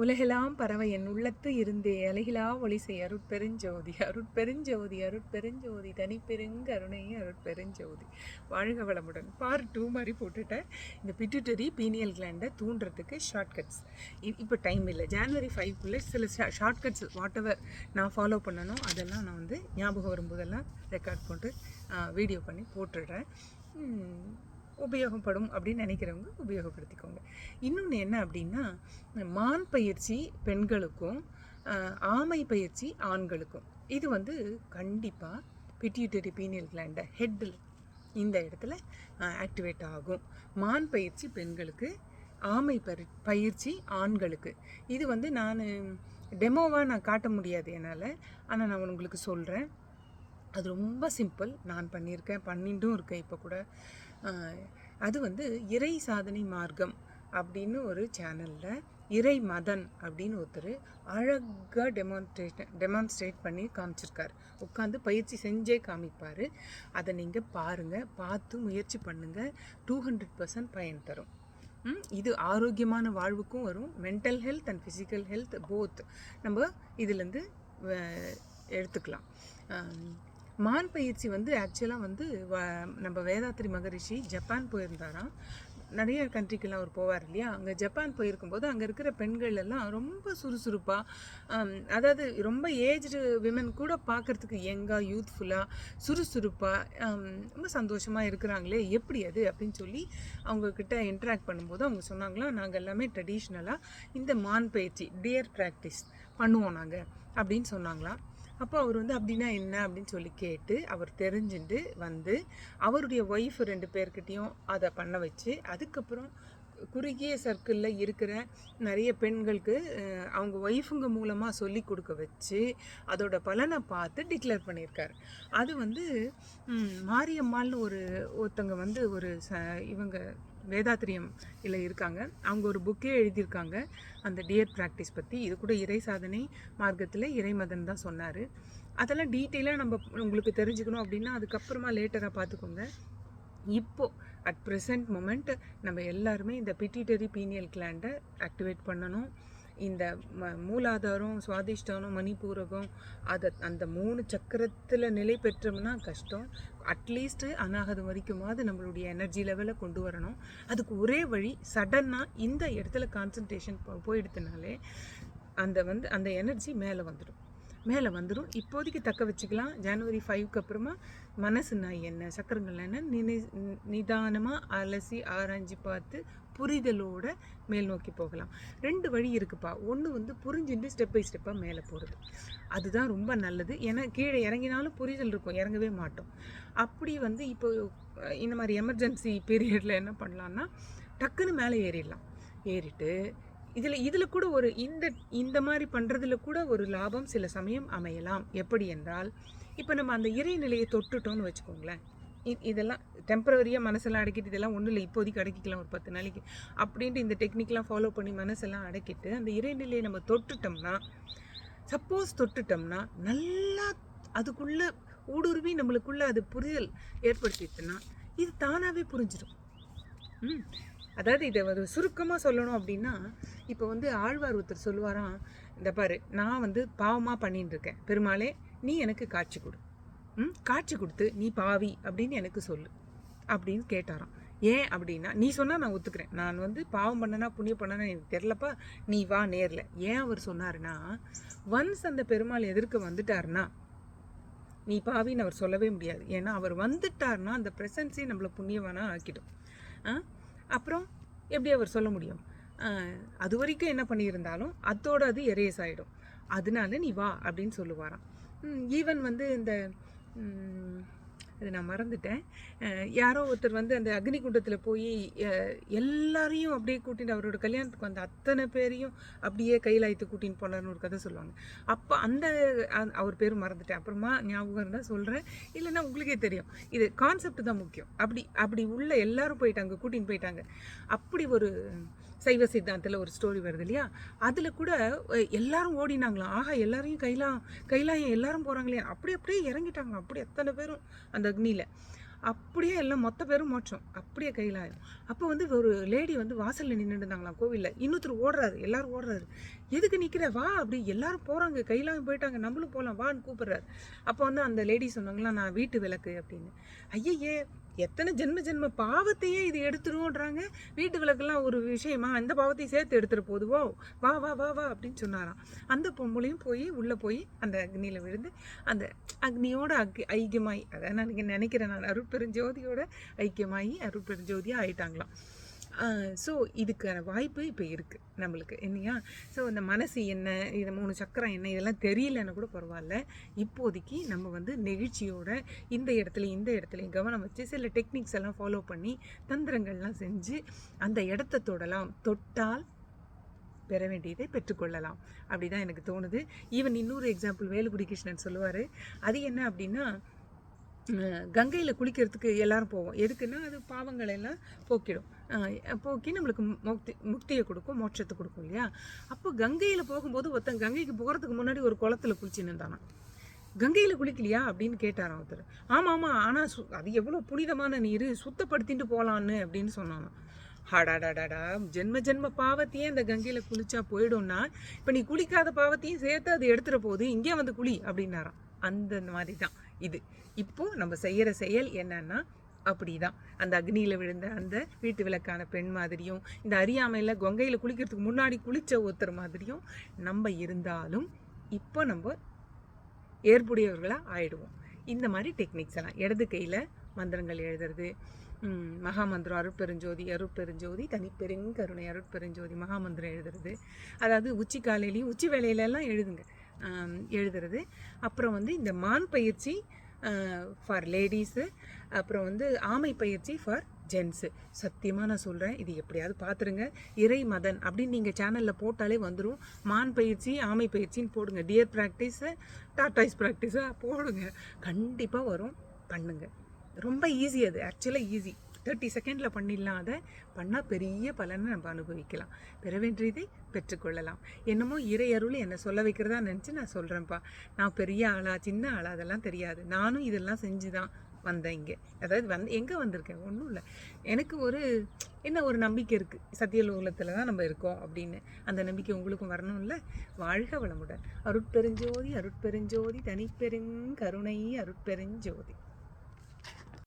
உலகெல்லாம் பறவை என் உள்ளத்து இருந்தே. அழகிலா ஒளி செய் அருட்பெருஞ்சோதி அருட்பெருஞ்சோதி. அருட்பெருஞ்சோதி தனிப்பெருங்கருணை அருட்பெருஞ்சோதி. வாழ்க வளமுடன். பார்ட் டூ மாதிரி போட்டுட்டேன் இந்த பிட்டுட்டரி பீனியல் கிளாண்டை தூண்டுறதுக்கு ஷார்ட்கட்ஸ் இப்போ டைம் இல்லை. ஜான்வரி ஃபைவ்க்குள்ளே சில ஷார்ட்கட்ஸ் வாட் எவர் நான் ஃபாலோ பண்ணணும். அதெல்லாம் நான் வந்து ஞாபகம் வரும்போதெல்லாம் ரெக்கார்ட் போட்டு வீடியோ பண்ணி போட்டுடுறேன். உபயோகப்படும் அப்படின்னு நினைக்கிறவங்க உபயோகப்படுத்திக்கோங்க. இன்னொன்று என்ன அப்படின்னா மான் பயிற்சி பெண்களுக்கும் ஆமை பயிற்சி ஆண்களுக்கும். இது வந்து கண்டிப்பாக பிட்யூட்டரி பீனியல் கிளாண்டை ஹெட்டில் இந்த இடத்துல ஆக்டிவேட் ஆகும். மான் பயிற்சி பெண்களுக்கு ஆமை பரி பயிற்சி ஆண்களுக்கு. இது வந்து நான் டெமோவாக நான் காட்ட முடியாது என்னால். ஆனால் நான் உங்களுக்கு சொல்கிறேன் அது ரொம்ப சிம்பிள் நான் பண்ணியிருக்கேன். பண்ணிட்டும் இருக்கேன் இப்போ கூட. அது வந்து இறை சாதனை மார்க்கம் அப்படின்னு ஒரு சேனலில் இறை மதன் அப்படின்னு ஒருத்தர் அழகாக டெமான்ஸ்ட்ரேஷன் டெமான்ஸ்ட்ரேட் பண்ணி காமிச்சிருக்கார். உட்காந்து பயிற்சி செஞ்சே காமிப்பார். அதை நீங்கள் பாருங்கள் பார்த்து முயற்சி பண்ணுங்கள் டூ ஹண்ட்ரட் பர்சன்ட் பயன் தரும். இது ஆரோக்கியமான வாழ்வுக்கும் வரும். Mental health and physical health both நம்ம இதுலேருந்து எடுத்துக்கலாம். மான் பயிற்சி வந்து ஆக்சுவலாக வந்து வ- நம்ம வேதாத்ரி மகரிஷி ஜப்பான் போயிருந்தாராம். நிறைய கண்ட்ரிக்கெல்லாம் அவர் போவார் இல்லையா? அங்கே ஜப்பான் போயிருக்கும்போது அங்கே இருக்கிற பெண்கள் எல்லாம் ரொம்ப சுறுசுறுப்பாக அதாவது ரொம்ப ஏஜ்டு விமன் கூட பார்க்கறதுக்கு யங்காக யூத்ஃபுல்லாக சுறுசுறுப்பாக ரொம்ப சந்தோஷமாக இருக்கிறாங்களே எப்படி அது? அப்படின்னு சொல்லி அவங்கக்கிட்ட இன்ட்ராக்ட் பண்ணும்போது அவங்க சொன்னாங்களாம் நாங்கள் எல்லாமே ட்ரெடிஷ்னலாக இந்த மான் பயிற்சி டியர் ப்ராக்டிஸ் பண்ணுவோம் நாங்கள் அப்படின்னு சொன்னாங்களாம். அப்போ அவர் வந்து அப்படின்னா என்ன? அப்படின்னு சொல்லி கேட்டு அவர் தெரிஞ்சுட்டு வந்து அவருடைய ஒய்ஃப் ரெண்டு பேர்கிட்டையும் அதை பண்ண வச்சு அதுக்கப்புறம் குறுகிய சர்க்கிளில் இருக்கிற நிறைய பெண்களுக்கு அவங்க ஒய்ஃபுங்க மூலமாக சொல்லி கொடுக்க வச்சு அதோட பலனை பார்த்து டிக்ளேர் பண்ணியிருக்காரு. அது வந்து மாரியம்மாள்னு ஒரு ஒருத்தங்க வந்து ஒரு ச இவங்க வேதாத்திரியம் இல்லை இருக்காங்க. அவங்க ஒரு புக்கே எழுதியிருக்காங்க. அந்த டியர் ப்ராக்டிஸ் பற்றி இது கூட இறை சாதனை மார்க்கத்தில் இறைமதன் தான் சொன்னார். அதெல்லாம் டீட்டெயிலாக நம்ம உங்களுக்கு தெரிஞ்சுக்கணும் அப்படின்னா அதுக்கப்புறமா லேட்டராக பார்த்துக்கோங்க. இப்போது அட் ப்ரெசன்ட் மொமெண்ட் நம்ம எல்லாருமே இந்த பிட்டிட்டரி பீனியல் கிளாண்டை ஆக்டிவேட் பண்ணணும். இந்த ம மூலாதாரம் சுவாதிஷ்டானம் மணிப்பூரகம் அதை அந்த மூணு சக்கரத்தில் நிலை பெற்றோம்னா கஷ்டம். அட்லீஸ்ட்டு அனாகதம் வரைக்குமாவது நம்மளுடைய எனர்ஜி லெவலை கொண்டு வரணும். அதுக்கு ஒரே வழி சடன்னாக இந்த இடத்துல கான்சன்ட்ரேஷன் போயிடுத்துனாலே அந்த வந்து அந்த எனர்ஜி மேலே வந்துடும் மேலே வந்துடும் இப்போதைக்கு தக்க வச்சுக்கலாம். ஜனவரி ஃபைவ்க்கு அப்புறமா மனசு நான் என்ன? சக்கரங்கள் என்ன? நினை நிதானமாக அலசி ஆராய்ஞ்சி பார்த்து புரிதலோட மேல் நோக்கி போகலாம். ரெண்டு வழி இருக்குப்பா. ஒன்று வந்து புரிஞ்சுட்டு ஸ்டெப் பை ஸ்டெப்பாக மேலே போகிறது அதுதான் ரொம்ப நல்லது. ஏன்னா கீழே இறங்கினாலும் புரிதல் இருக்கும். இறங்கவே மாட்டோம். அப்படி வந்து இப்போ இந்த மாதிரி எமர்ஜென்சி பீரியடில் என்ன பண்ணலான்னா டக்குன்னு மேலே ஏறிடலாம். ஏறிட்டு இதில் இதில் கூட ஒரு இந்த இந்த மாதிரி பண்ணுறதுல கூட ஒரு லாபம் சில சமயம் அமையலாம். எப்படி என்றால் இப்போ நம்ம அந்த இறைநிலையை தொட்டுட்டோம்னு வச்சுக்கோங்களேன். இதெல்லாம் டெம்பரவரியாக மனசெல்லாம் அடக்கிட்டு இதெல்லாம் ஒன்றும் இல்லை இப்போதைக்கு அடக்கிக்கலாம் ஒரு பத்து நாளைக்கு அப்படின்ட்டு இந்த டெக்னிக்லாம் ஃபாலோ பண்ணி மனசெல்லாம் அடக்கிட்டு அந்த இறைநிலையை நம்ம தொட்டுட்டோம்னா சப்போஸ் தொட்டுட்டோம்னா நல்லா அதுக்குள்ளே ஊடுருவி நம்மளுக்குள்ளே அது புரிதல் ஏற்படுத்திட்டுனா இது தானாகவே புரிஞ்சிடும் ம். அதாவது இதை ஒரு சுருக்கமாக சொல்லணும் அப்படின்னா இப்போ வந்து ஆழ்வார் ஒருத்தர் சொல்லுவாராம் இந்த பாரு நான் வந்து பாவமாக பண்ணிட்டு இருக்கேன். பெருமாளே நீ எனக்கு காட்சி கொடு. காட்சி கொடுத்து நீ பாவி அப்படின்னு எனக்கு சொல்லு அப்படின்னு கேட்டாராம். ஏன் அப்படின்னா நீ சொன்னால் நான் ஒத்துக்கிறேன். நான் வந்து பாவம் பண்ணனா புண்ணியம் பண்ணனா எனக்கு தெரிலப்பா நீ வா நேரில். ஏன் அவர் சொன்னாருன்னா ஒன்ஸ் அந்த பெருமாள் எதிர்க்க வந்துட்டாருன்னா நீ பாவின்னு அவர் சொல்லவே முடியாது. ஏன்னா அவர் வந்துட்டார்னா அந்த ப்ரெசன்ஸே நம்மளை புண்ணியவானா ஆக்கிடும். ஆ? அப்புறம் எப்படி அவர் சொல்ல முடியும்? அது வரைக்கும் என்ன பண்ணியிருந்தாலும் அதோட அது எரேஸ் ஆகிடும் அதனால நீ வா அப்படின்னு சொல்லுவாராம். ஈவன் வந்து இந்த அது நான் மறந்துட்டேன். யாரோ ஒருத்தர் வந்து அந்த அக்னிகுண்டத்தில் போய் எல்லாரையும் அப்படியே கூட்டிட்டு அவரோட கல்யாணத்துக்கு வந்த அத்தனை பேரையும் அப்படியே கைலாயத்து கூட்டின்னு போனார்னு ஒரு கதை சொல்லுவாங்க. அப்போ அந்த அவர் பேர் மறந்துட்டேன். அப்புறமா ஞாபகம் இருந்தால் சொல்கிறேன் இல்லைன்னா உங்களுக்கே தெரியும். இது கான்செப்ட் தான் முக்கியம். அப்படி அப்படி உள்ள எல்லாரும் போயிட்டாங்க கூட்டின்னு போயிட்டாங்க. அப்படி ஒரு சைவ சித்தாந்தத்தில் ஒரு ஸ்டோரி வருது இல்லையா? அதில் கூட எல்லாரும் ஓடினாங்களாம் ஆஹா எல்லாரையும் கைலா கைலாயம் எல்லாரும் போகிறாங்களே அப்படி அப்படியே இறங்கிட்டாங்க. அப்படி எத்தனை பேரும் அந்த அக்னியில். அப்படியே எல்லாம் மொத்த பேரும் மோட்சம். அப்படியே கைலாயம். அப்போ வந்து ஒரு லேடி வந்து வாசலில் நின்றுட்டு இருந்தாங்களாம் கோவிலில். இன்னொருத்தர் ஓடுறாரு. எல்லாரும் ஓடுறாரு. எதுக்கு நிற்கிற வா! அப்படி எல்லாரும் போகிறாங்க கைலாயம் போயிட்டாங்க. நம்மளும் போகலாம் வான்னு கூப்பிடுறாரு. அப்போ வந்து அந்த லேடி சொன்னாங்களா நான் வீட்டு விளக்கு அப்படின்னு. ஐயையே எத்தனை ஜென்ம ஜென்ம பாவத்தையே இது எடுத்துருவோன்றாங்க? வீட்டு விளக்கெல்லாம் ஒரு விஷயமா அந்த பாவத்தையும் சேர்த்து எடுத்துகிட்டு போதுவோ வா வா வா வா அப்படின்னு சொன்னாராம். அந்த பொம்பளையும் போய் உள்ளே போய் அந்த அக்னியில் விழுந்து அந்த அக்னியோட அக் ஐக்கியமாயி அதான் நான் நினைக்கிறேன். நான் அருட்பெருஞ்சோதியோட ஐக்கியமாகி அருட்பெருஞ்சோதியாக ஆயிட்டாங்களாம். ஸோ இதுக்கான வாய்ப்பு இப்போ இருக்குது நம்மளுக்கு இல்லையா? ஸோ இந்த மனசு என்ன இது மூணு சக்கரம் என்ன இதெல்லாம் தெரியலன்னு கூட பரவாயில்ல. இப்போதைக்கு நம்ம வந்து நெகிழ்ச்சியோட இந்த இடத்துல இந்த இடத்துலையும் கவனம் வச்சு சில டெக்னிக்ஸ் எல்லாம் ஃபாலோ பண்ணி தந்திரங்கள்லாம் செஞ்சு அந்த இடத்த தொடலாம். தொட்டால் பெற வேண்டியதை பெற்றுக்கொள்ளலாம் அப்படி தான் எனக்கு தோணுது. ஈவன் இன்னொரு எக்ஸாம்பிள் வேலுக்குடி கிருஷ்ணன் சொல்லுவார். அது என்ன அப்படின்னா கங்கையில் குளிக்கிறதுக்கு எல்லாரும் போவோம். எதுக்குன்னா அது பாவங்களை எல்லாம் போக்கிடும் போக்கி நம்மளுக்கு முக்தி முக்தியை கொடுக்கும் மோட்சத்தை கொடுக்கும் இல்லையா? அப்போ கங்கையில் போகும்போது ஒருத்தன் கங்கைக்கு போகிறதுக்கு முன்னாடி ஒரு குளத்துல குளிச்சுன்னு இருந்தானா? கங்கையில் குளிக்கலையா அப்படின்னு கேட்டாராம் ஒருத்தர். ஆமாம் ஆமாம் ஆனால் சு அது எவ்வளோ புனிதமான நீர் சுத்தப்படுத்திட்டு போகலான்னு அப்படின்னு சொன்னானாம் ஹடாடாடாடா ஜென்ம ஜென்ம பாவத்தையே இந்த கங்கையில் குளிச்சா போயிடும்னா இப்போ நீ குளிக்காத பாவத்தையும் சேர்த்து அது எடுத்துகிற போது இங்கே வந்து குளி அப்படின்னாராம். அந்த மாதிரி தான் இது. இப்போது நம்ம செய்கிற செயல் என்னன்னா அப்படிதான். அந்த அக்னியில் விழுந்த அந்த வீட்டு விளக்கான பெண் மாதிரியும் இந்த அறியாமையில் கொங்கையில் குளிக்கிறதுக்கு முன்னாடி குளிச்ச ஒருத்தர் மாதிரியும் நம்ம இருந்தாலும் இப்போ நம்ம ஏற்புடையவர்களாக ஆயிடுவோம். இந்த மாதிரி டெக்னிக்ஸ் எல்லாம். இடது கையில் மந்திரங்கள் எழுதுறது மகாமந்திரம் அருட்பெருஞ்சோதி அருட்பெருஞ்சோதி தனிப்பெருங்கருணை அருட்பெருஞ்சோதி மகாமந்திரம் எழுதுறது. அதாவது உச்சி காலையிலையும் உச்சி வேலையிலலாம் எழுதுங்க. எழுதுறது. அப்புறம் வந்து இந்த மான் பயிற்சி ஃபார் லேடிஸு அப்புறம் வந்து ஆமை பயிற்சி ஃபார் ஜென்ஸு சத்தியமாக நான் சொல்கிறேன் இது எப்படியாவது பார்த்துருங்க இறை மதன் அப்படின்னு நீங்கள் சேனலில் போட்டாலே வந்துடும் மான் பயிற்சி ஆமை பயிற்சின்னு போடுங்க. டியர் ப்ராக்டிஸு டாட்டாய்ஸ் ப்ராக்டிஸாக போடுங்க. கண்டிப்பாக வரும். பண்ணுங்கள் ரொம்ப ஈஸி அது. ஆக்சுவலாக ஈஸி தேர்ட்டி செகண்டில் பண்ணிடலாம். அதை பண்ணால் பெரிய பலனை நம்ம அனுபவிக்கலாம். பெற வேண்டியதை பெற்றுக்கொள்ளலாம். என்னமோ இறை அருள் என்னை சொல்ல வைக்கிறதா நினச்சி நான் சொல்கிறேன்ப்பா நான் பெரிய ஆளா சின்ன ஆளா அதெல்லாம் தெரியாது. நானும் இதெல்லாம் செஞ்சு தான் வந்தேன் இங்கே. அதாவது வந்து எங்கே வந்திருக்கேன்? ஒன்றும் இல்லை. எனக்கு ஒரு என்ன ஒரு நம்பிக்கை இருக்குது சத்தியலோகத்தில் தான் நம்ம இருக்கோம் அப்படின்னு. அந்த நம்பிக்கை உங்களுக்கும் வரணும்ல. வாழ்க வளமுடன். அருட்பெருஞ்சோதி அருட்பெருஞ்சோதி தனிப்பெருங்கருணை அருட்பெருஞ்சோதி.